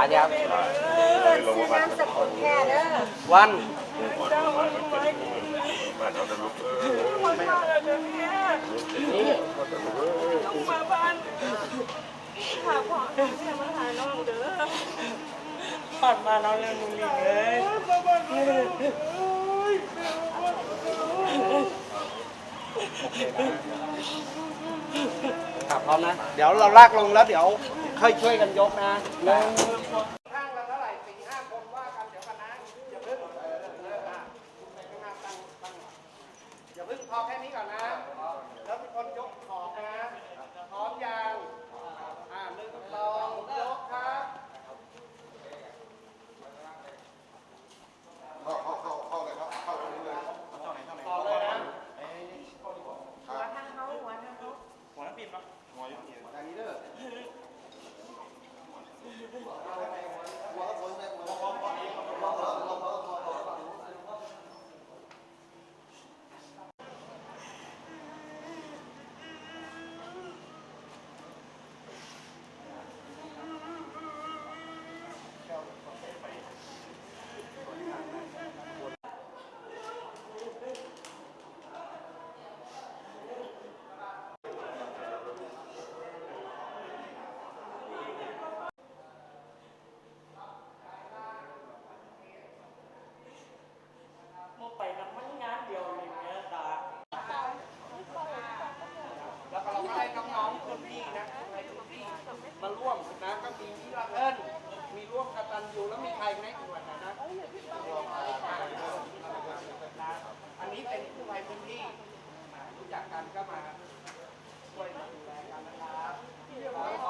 ปลาเนี่ยซื้อนามสกุลแค่เด้อวันผ่านมาน้องเรื่องนุ่งนิ่งเลยครับพร้อมนะ เดี๋ยวเราลากลงแล้วเดี๋ยวค่อยช่วยกันยกนะหนึ่งข้างละเท่าไหร่สี่ห้าคนว่ากันเดี๋ยวกันนะอย่าเพิ่งเออเออเอออะข้างหน้าตั้งตั้งอย่าเพอแค่นี้ก่อนนะ แล้วมีคนยกของนะพร้อมยังอ่าหนึ่งสองยกครับเข้าเข้าเข้าเลยครับเข้าเลยครับต่อเลยนะหัวทางเขาหัวทางเขาเมื่อไปน้ำมันงานเดียวเลยเนี่ยตา แล้วก็เราก็ได้น้องๆคนพี่นะในพื้นที่มาร่วมนะก็มีพี่ละเอิญมีร่วมกตันยูแล้วมีใครไหมอีกวันนะนะอันนี้เป็นผู้ภัย พื้นที่รู้จักกันก็มาช่วยมาดูแลกันนะครับ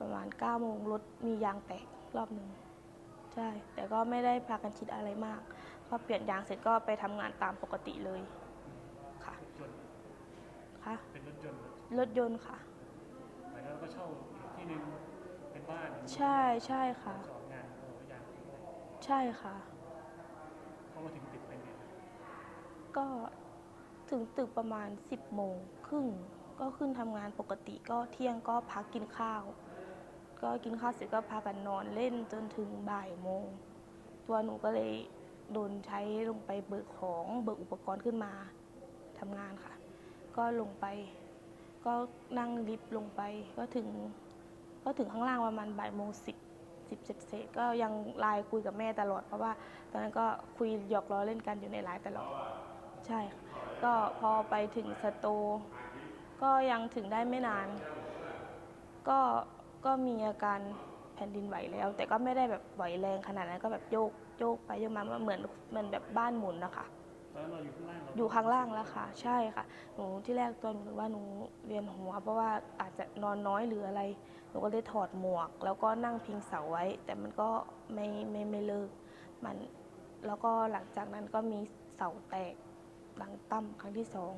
ประมาณ9ก้าโมงรถมียางแตกรอบหนึ่งใช่ แต่ก็ไม่ได้พากันคิดอะไรมากพอเปลี่ยนยางเสร็จก็ไปทำงานตามปกติเลยค่ะยนต์ค่ะเป็นรถยนต์รถยนต์ค่ะ หมายถึงว่าก็เช่าอีกที่หนึ่งเป็นบ้านใช่ใช่ค่ะ สอนงานโอ้ยอย่างใช่ค่ะเพราะว่าถึงติดเป็นเนี่ยก็ถึงตึกประมาณ 10โมงครึ่งก็ขึ้นทำงานปกติก็เที่ยงก็พักกินข้าว ก็กินข้าวเสร็จก็พากันนอนเล่นจนถึงบ่ายโมง ตัวหนูก็เลยโดนใช้ลงไปเบิกของเบิกอุปกรณ์ขึ้นมาทำงานค่ะ ก็ลงไป ก็นั่งลิฟต์ลงไปก็ถึง ก็ถึงข้างล่างประมาณบ่ายโมงสิบสิบเศษก็ยังไลน์คุยกับแม่ตลอด เพราะว่าตอนนั้นก็คุยหยอกล้อเล่นกันอยู่ในไลน์ตลอด ใช่ค่ะก็พอไปถึงสตูก็ยังถึงได้ไม่นาน ก็ ก็มีอาการแผ่นดินไหวแล้ว แต่ก็ไม่ได้แบบไหวแรงขนาดนั้นก็แบบโยกโยกไปโยกมาเหมือนเหมือนแบบบ้านหมุนนะคะตอนนั้นเราอยู่ข้างล่างเราอยู่ข้างล่างแล้วค่ะ ใช่ค่ะ หนูที่แรกตัวหนูว่าหนูเวียนหัว เพราะว่าอาจจะนอนน้อยหรืออะไร หนูก็เลยถอดหมวก แล้วก็นั่งพิงเสาไว้ แต่มันก็ไม่ไม่ไม่เลิก มันแล้วก็หลังจากนั้นก็มีเสาแตกดังตั้มครั้งที่สอง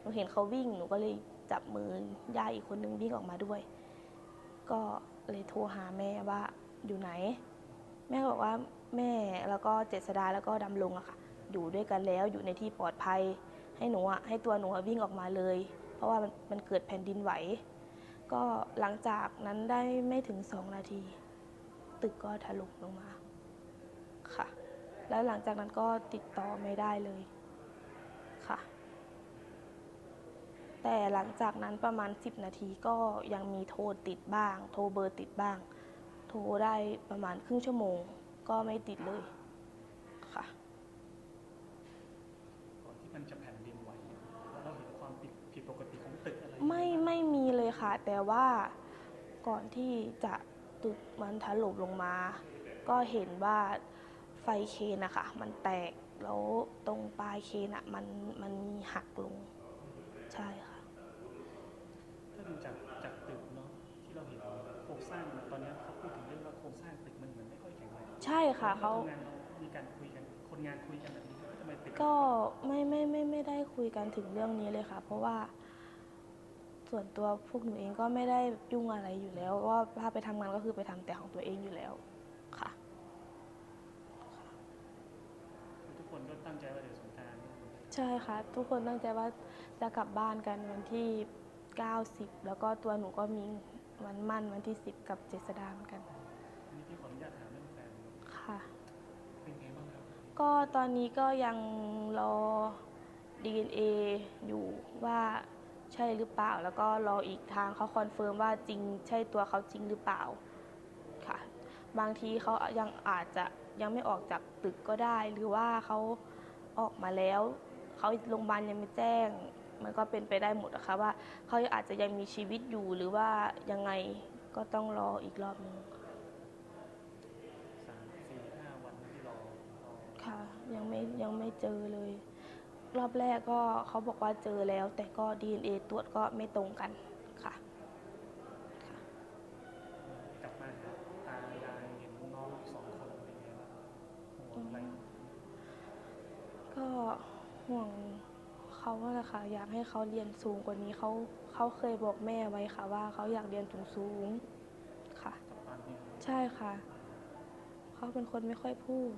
หนูเห็นเขาวิ่งหนูก็เลยจับมือย่าอีกคนนึงวิ่งออกมาด้วย ก็เลยโทรหาแม่ว่าอยู่ไหน แม่ก็บอกว่าแม่แล้วก็เจษดาแล้วก็ดำลงอะค่ะ อยู่ด้วยกันแล้วอยู่ในที่ปลอดภัย ให้หนูอะให้ตัวหนูอะวิ่งออกมาเลย เพราะว่ามันมันเกิดแผ่นดินไหว ก็หลังจากนั้นได้ไม่ถึงสองนาที ตึกก็ถล่มลงมาค่ะ แล้วหลังจากนั้นก็ติดต่อไม่ได้เลยค่ะ แต่หลังจากนั้นประมาณ 10 นาทีก็ยังมีโทรติดบ้าง โทรเบอร์ติดบ้าง โทรได้ประมาณครึ่งชั่วโมงก็ไม่ติดเลยค่ะ ก่อนที่มันจะแผ่นดินไหวเนี่ยแล้วเราเห็นความผิดผิดปกติของตึกอะไรไม่ไม่มีเลยค่ะ แต่ว่าก่อนที่จะตึกมันถล่มลงมา ก็เห็นว่าไฟเคนอะค่ะมันแตกแล้วตรงปลายเคนอะมันมันมีหักลง ใช่ค่ะ ถ้าดูจากจากตึกเนาะที่เราเห็นโครงสร้างมันตอนนี้เขาพูดถึงเรื่องว่าโครงสร้างตึกมันเหมือนไม่ค่อยแข็งแรงใช่ค่ะเขา ทำงานเรามีการคุยกันคนงานคุยกันแบบนี้ทำไมตึกก็ไม่ไม่ไม่ไม่ได้คุยกันถึงเรื่องนี้เลยค่ะ เพราะว่า ส่วนตัวพวกหนูเองก็ไม่ได้ยุ่งอะไรอยู่แล้วว่าถ้าไปทำงานก็คือไปทำแต่ของตัวเองอยู่แล้วค่ะทุกคนก็ตั้งใจว่าเดี๋ยวสงกราร ใช่ค่ะ ทุกคนตั้งใจว่าจะกลับบ้านกันวันที่ 90แล้วก็ตัวหนูก็มีวันมั่นวันที่ 10 กับเจษดาเหมือนกัน อันนี้พี่ขออนุญาตถามเรื่องแฟนค่ะ เป็นไงบ้างครับก็ตอนนี้ก็ยังรอ DNA อยู่ว่าใช่หรือเปล่า แล้วก็รออีกทางเขาคอนเฟิร์มว่าจริงใช่ตัวเขาจริงหรือเปล่าค่ะ บางทีเขายังอาจจะยังไม่ออกจากตึกก็ได้ หรือว่าเขาออกมาแล้ว เขาโรงพยาบาลยังไม่แจ้ง มันก็เป็นไปได้หมดนะคะว่าเขาอาจจะยังมีชีวิตอยู่หรือว่ายังไงก็ต้องรออีกรอบหนึงสามสี่ห้าวันที่รอรอค่ะ ยังไม่ยังไม่เจอเลย รอบแรกก็เขาบอกว่าเจอแล้ว แต่ก็ DNA ตรวจก็ไม่ตรงกันค่ะ กลับมาหาตายายเห็นน้องสองคนเป็นไงบ้างห่วงอะไร ก็ห่วง เขาแหละค่ะอยากให้เขาเรียนสูงกว่านี้เขาเขาเคยบอกแม่ไว้ค่ะว่าเขาอยากเรียนสูงสูงค่ะ ใช่ค่ะ เขาเป็นคนไม่ค่อยพูด